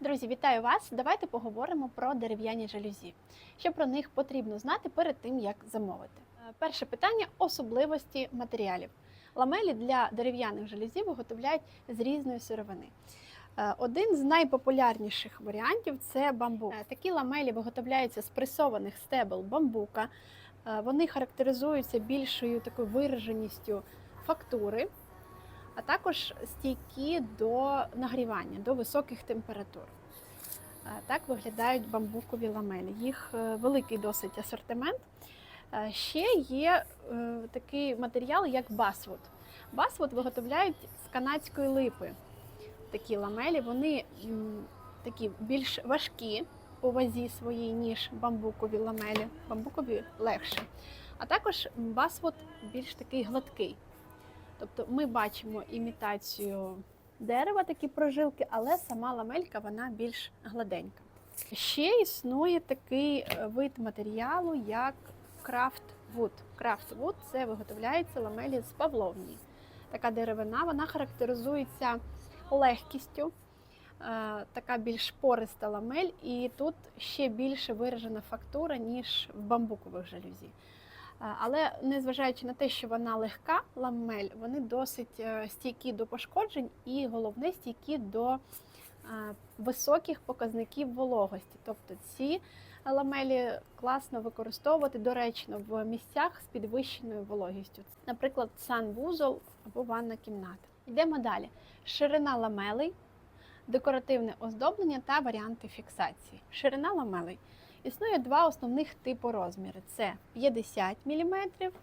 Друзі, вітаю вас! Давайте поговоримо про дерев'яні жалюзі. Що про них потрібно знати перед тим, як замовити. Е, Перше питання особливості матеріалів. Ламелі для дерев'яних жалюзі виготовляють з різної сировини. Е, Один з найпопулярніших варіантів це бамбук. Е, Такі ламелі виготовляються з пресованих стебел бамбука. Вони характеризуються більшою такою вираженістю фактури, а також стійкі до нагрівання, до високих температур. Е, Так виглядають бамбукові ламелі. Їх е, великий досить асортимент. Е, Ще є такий матеріал, як басвуд. Басвуд виготовляють з канадської липи. Такі ламелі, вони такі більш важкі по вазі своїй, ніж бамбукові ламелі. Бамбукові легше. А також басвуд більш такий гладкий. Тобто ми бачимо імітацію дерева, такі прожилки, але сама ламелька вона більш гладенька. Ще існує такий е, вид матеріалу, як крафтвуд. Крафтвуд це виготовляється ламелі з павловні. Така деревина, вона характеризується легкістю, е, така більш пориста ламель, і тут ще більше виражена фактура, ніж в бамбукових жалюзі. Е, Але незважаючи на те, що вона легка ламель, вони досить е, стійкі до пошкоджень і головне стійкі до е, високих показників вологості. Тобто ці ламелі класно використовувати доречно в місцях з підвищеною вологістю, наприклад, санвузол або ванна кімната. Йдемо далі. Ширина ламелей, декоративне оздоблення та варіанти фіксації. Ширина ламелей. Існує два основних типу розміри: це 50 мм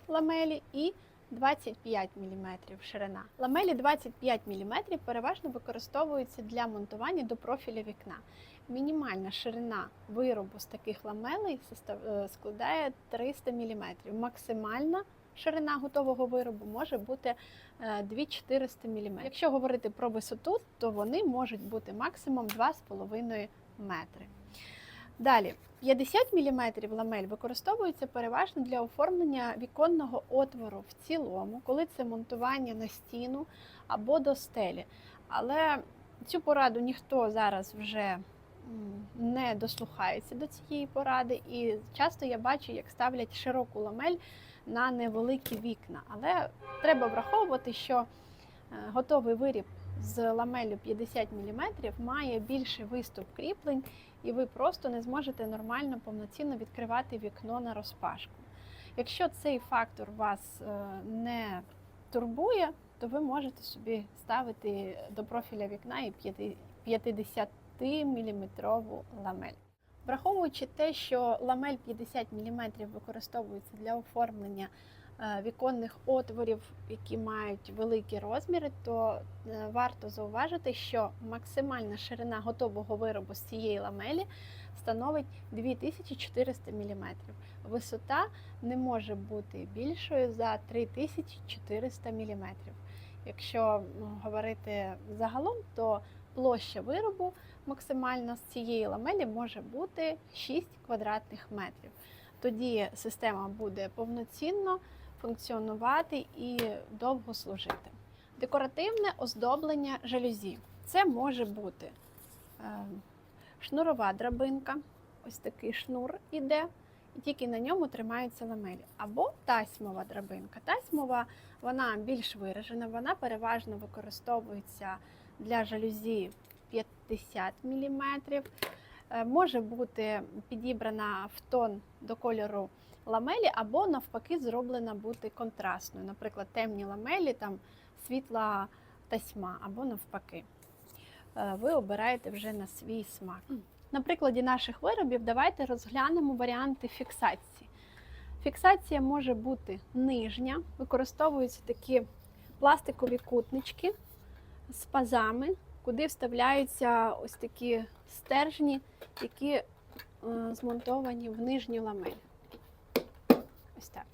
ламелі і 25 мм ширина. Ламелі 25 мм переважно використовуються для монтування до профіля вікна. Мінімальна ширина виробу з таких ламелей е, складає 300 мм. Максимальна ширина готового виробу може бути е, 2400 мм. Якщо говорити про висоту, то вони можуть бути максимум 2,5 метри. Далі, 50 мм ламель використовується переважно для оформлення віконного отвору в цілому, коли це монтування на стіну або до стелі. Але цю пораду ніхто зараз вже не дослухається до цієї поради, і часто я бачу, як ставлять широку ламель на невеликі вікна. Але треба враховувати, що е, готовий виріб з ламелю 50 мм має більший виступ кріплень, і ви просто не зможете нормально повноцінно відкривати вікно на розпашку. Якщо цей фактор вас е, не турбує, то ви можете собі ставити до профіля вікна і 50 мм ламель. Враховуючи те, що ламель 50 мм використовується для оформлення віконних отворів, які мають великі розміри, то е, варто зауважити, що максимальна ширина готового виробу з цієї ламелі становить 2400 мм. Висота не може бути більшою за 3400 мм. Якщо говорити загалом, то площа виробу максимальна з цієї ламелі може бути 6 квадратних метрів. Тоді система буде повноцінно функціонувати і довго служити. Декоративне оздоблення жалюзі. Це може бути е, шнурова драбинка, ось такий шнур іде, і тільки на ньому тримаються ламелі. Або тасьмова драбинка. Тасьмова вона більш виражена, вона переважно використовується для жалюзі 50 мм. Може бути підібрана в тон до кольору ламелі, або навпаки зроблена бути контрастною. Наприклад, темні ламелі, там світла тасьма, або навпаки. Е, Ви обираєте вже на свій смак. На прикладі наших виробів давайте розглянемо варіанти фіксації. Фіксація може бути нижня, використовуються такі пластикові кутнички з пазами, куди вставляються ось такі стержні, які е, змонтовані в нижню ламель. Ось так.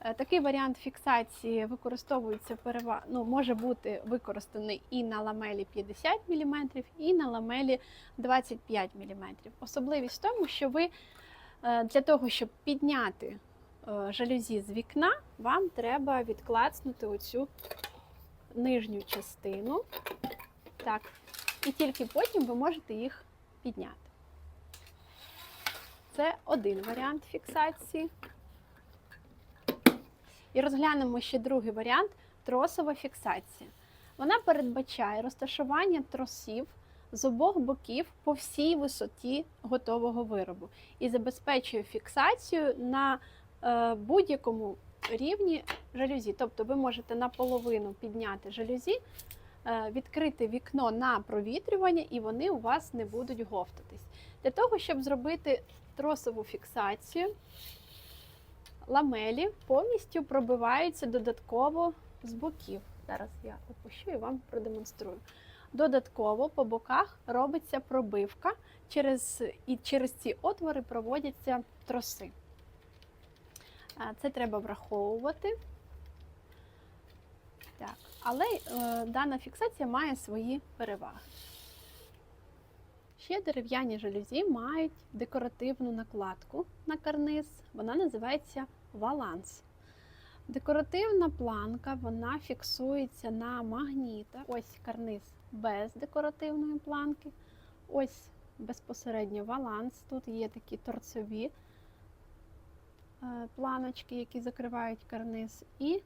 Е, Такий варіант фіксації використовується перева... ну, може бути використаний і на ламелі 50 мм, і на ламелі 25 мм. Особливість в тому, що ви е, для того, щоб підняти жалюзі з вікна, вам треба відклацнути оцю нижню частину. Так, і тільки потім ви можете їх підняти. Це один варіант фіксації. І розглянемо ще другий варіант тросова фіксація. Вона передбачає розташування тросів з обох боків по всій висоті готового виробу і забезпечує фіксацію на е, будь-якому рівні жалюзі. Тобто ви можете наполовину підняти жалюзі, відкрити вікно на провітрювання, і вони у вас не будуть говтатись. Для того, щоб зробити тросову фіксацію, ламелі повністю пробиваються додатково з боків. Зараз я опущу і вам продемонструю. Додатково по боках робиться пробивка, через, і через ці отвори проводяться троси. Це треба враховувати. Так. Але е, дана фіксація має свої переваги. Ще дерев'яні жалюзі мають декоративну накладку на карниз. Вона називається валанс. Декоративна планка вона фіксується на магнітах. Ось карниз без декоративної планки. Ось безпосередньо валанс. Тут є такі торцеві е, планочки, які закривають карниз, і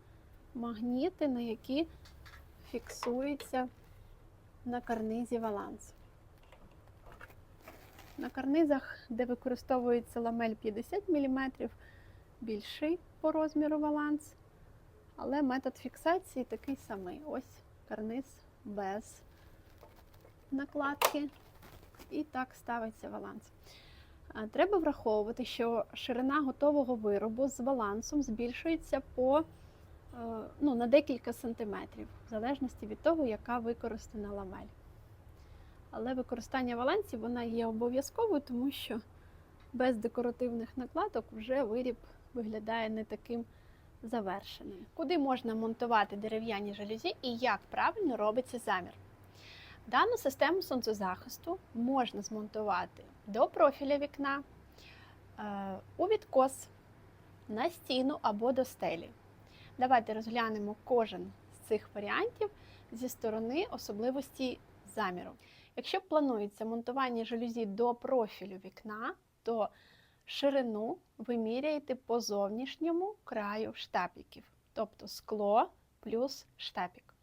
магніти, на які фіксуються на карнизі валанс. На карнизах, де використовується ламель 50 мм, більший по розміру валанс, але метод фіксації такий самий. Ось карниз без накладки. І так ставиться валанс. Треба враховувати, що ширина готового виробу з балансом збільшується по, ну, на декілька сантиметрів, в залежності від того, яка використана ламель. Але використання валансів вона є обов'язковою, тому що без декоративних накладок вже виріб виглядає не таким завершеним. Куди можна монтувати дерев'яні жалюзі і як правильно робиться замір? Дану систему сонцезахисту можна змонтувати до профіля вікна, е, у відкос, на стіну або до стелі. Давайте розглянемо кожен з цих варіантів зі сторони особливості заміру. Якщо планується монтування жалюзі до профілю вікна, то ширину ви міряєте по зовнішньому краю штапіків, тобто скло плюс штапік.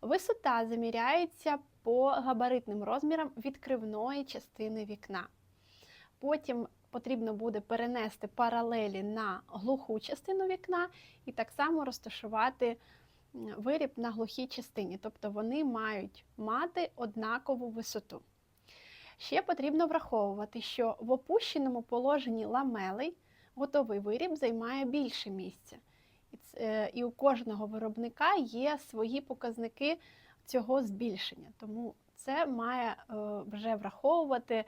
Висота заміряється по габаритним розмірам відкривної частини вікна. Потім потрібно буде перенести паралелі на глуху частину вікна і так само розташувати виріб на глухій частині, тобто вони мають мати однакову висоту. Ще потрібно враховувати, що в опущеному положенні ламелей готовий виріб займає більше місця. І у кожного виробника є свої показники цього збільшення. Тому це має вже враховувати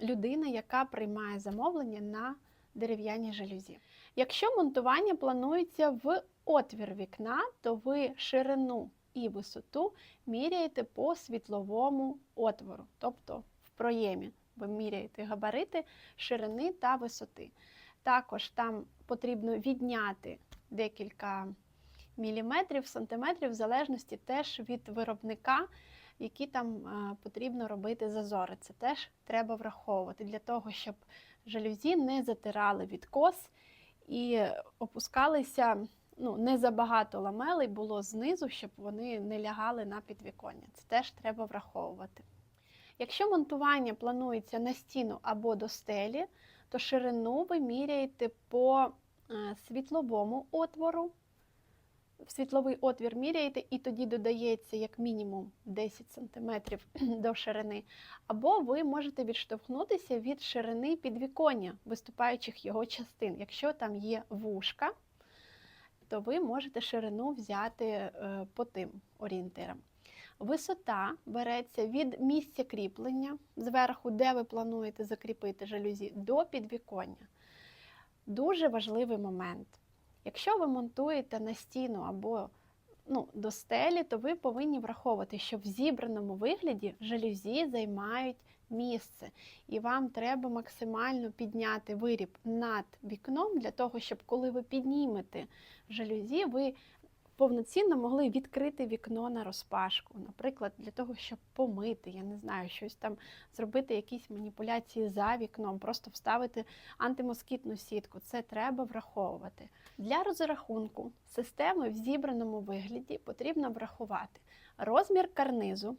людина, яка приймає замовлення на дерев'яні жалюзі. Якщо монтування планується в отвір вікна, то ви ширину і висоту міряєте по світловому отвору, тобто в проємі. Ви міряєте габарити ширини та висоти. Також там потрібно відняти декілька міліметрів, сантиметрів, в залежності теж від виробника, які там потрібно робити зазори. Це теж треба враховувати для того, щоб жалюзі не затирали відкос і опускалися ну, не забагато ламелей було знизу, щоб вони не лягали на підвіконня. Це теж треба враховувати. Якщо монтування планується на стіну або до стелі, то ширину ви міряєте по е, світловому отвору. В світловий отвір міряєте, і тоді додається як мінімум 10 см до ширини. Або ви можете відштовхнутися від ширини підвіконня виступаючих його частин. Якщо там є вушка, то ви можете ширину взяти е, по тим орієнтирам. Висота береться від місця кріплення зверху, де ви плануєте закріпити жалюзі, до підвіконня. Дуже важливий момент. Якщо ви монтуєте на стіну або ну, до стелі, то ви повинні враховувати, що в зібраному вигляді жалюзі займають місце, і вам треба максимально підняти виріб над вікном для того, щоб коли ви піднімете жалюзі, ви повноцінно могли відкрити вікно на розпашку, наприклад, для того, щоб помити, я не знаю, щось там зробити, якісь маніпуляції за вікном, просто вставити антимоскітну сітку. Це треба враховувати. Для розрахунку системи в зібраному вигляді потрібно врахувати розмір карнизу.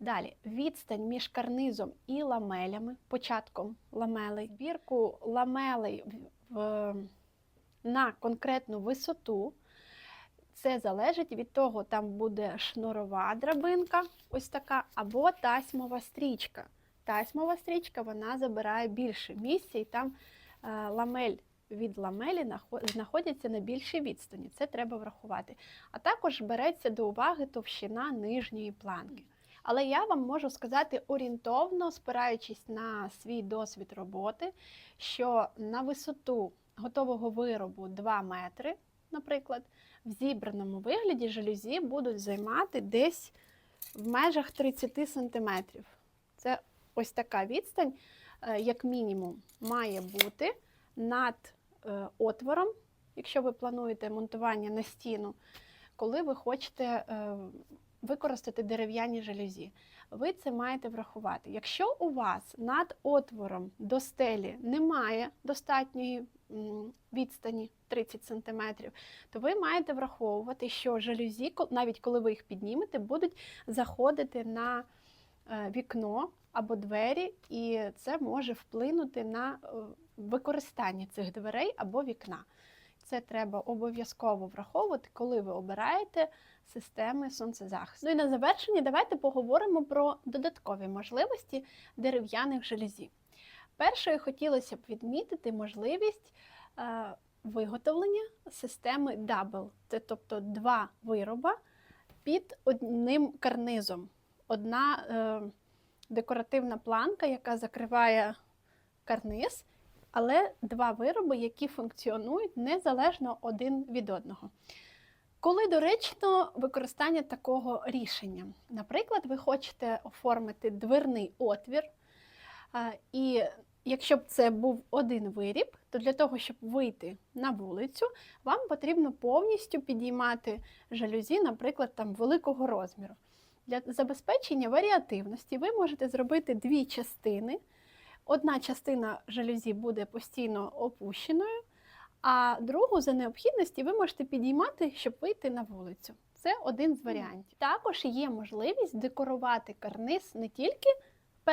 Далі відстань між карнизом і ламелями, початком ламелей, збірку ламелей в, на конкретну висоту. Це залежить від того, там буде шнурова драбинка, ось така, або тасьмова стрічка. Тасьмова стрічка вона забирає більше місця, і там е, ламель від ламелі знаходяться на більшій відстані. Це треба врахувати. А також береться до уваги товщина нижньої планки. Але я вам можу сказати орієнтовно, спираючись на свій досвід роботи, що на висоту готового виробу 2 метри, наприклад, в зібраному вигляді жалюзі будуть займати десь в межах 30 см. Це ось така відстань, е, як мінімум, має бути над е, отвором, якщо ви плануєте монтування на стіну, коли ви хочете е, використати дерев'яні жалюзі. Ви це маєте врахувати. Якщо у вас над отвором до стелі немає достатньої відстані 30 см, то ви маєте враховувати, що жалюзі, навіть коли ви їх піднімете, будуть заходити на е, вікно або двері, і це може вплинути на е, використання цих дверей або вікна. Це треба обов'язково враховувати, коли ви обираєте системи сонцезахисту. Ну і на завершення давайте поговоримо про додаткові можливості дерев'яних жалюзі. Першою хотілося б відмітити можливість е, виготовлення системи Double, це тобто два вироба під одним карнизом. Одна е, декоративна планка, яка закриває карниз, але два вироби, які функціонують незалежно один від одного. Коли доречно використання такого рішення? Наприклад, ви хочете оформити дверний отвір, і якщо б це був один виріб, то для того, щоб вийти на вулицю, вам потрібно повністю підіймати жалюзі, наприклад, там великого розміру. Для забезпечення варіативності ви можете зробити дві частини. Одна частина жалюзі буде постійно опущеною, а другу за необхідності ви можете підіймати, щоб вийти на вулицю. Це один з варіантів. Також є можливість декорувати карниз не тільки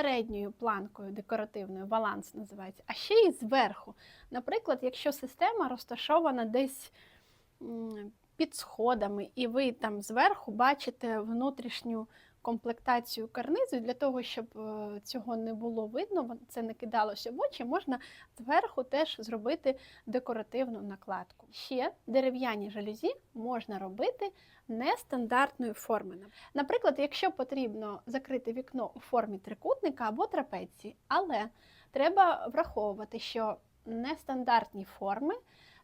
передньою планкою декоративною, баланс називається, а ще й зверху. Наприклад, якщо система розташована десь під сходами, і ви там зверху бачите внутрішню комплектацію карнизу, для того, щоб е, цього не було видно, це не кидалося в очі, можна зверху теж зробити декоративну накладку. Ще дерев'яні жалюзі можна робити нестандартної форми. Наприклад, якщо потрібно закрити вікно у формі трикутника або трапеції, але треба враховувати, що нестандартні форми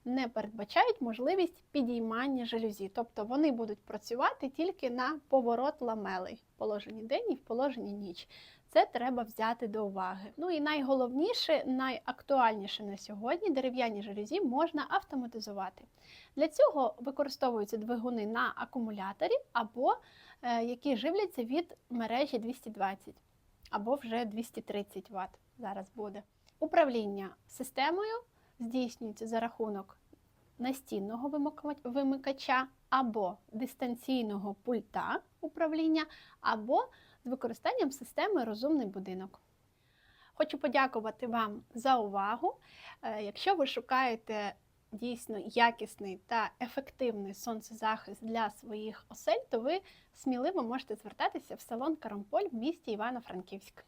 не передбачають можливість підіймання жалюзі, тобто вони будуть працювати тільки на поворот ламелей в положенні день і в положенні ніч. Це треба взяти до уваги. Ну і найголовніше, найактуальніше на сьогодні дерев'яні жалюзі можна автоматизувати. Для цього використовуються двигуни на акумуляторі або е, які живляться від мережі 220 або вже 230 Вт. Зараз буде. Управління системою здійснюється за рахунок настінного вимикача або дистанційного пульта управління, або з використанням системи Розумний будинок. Хочу подякувати вам за увагу. Е, Якщо ви шукаєте дійсно якісний та ефективний сонцезахист для своїх осель, то ви сміливо можете звертатися в салон Карамполь в місті Івано-Франківськ.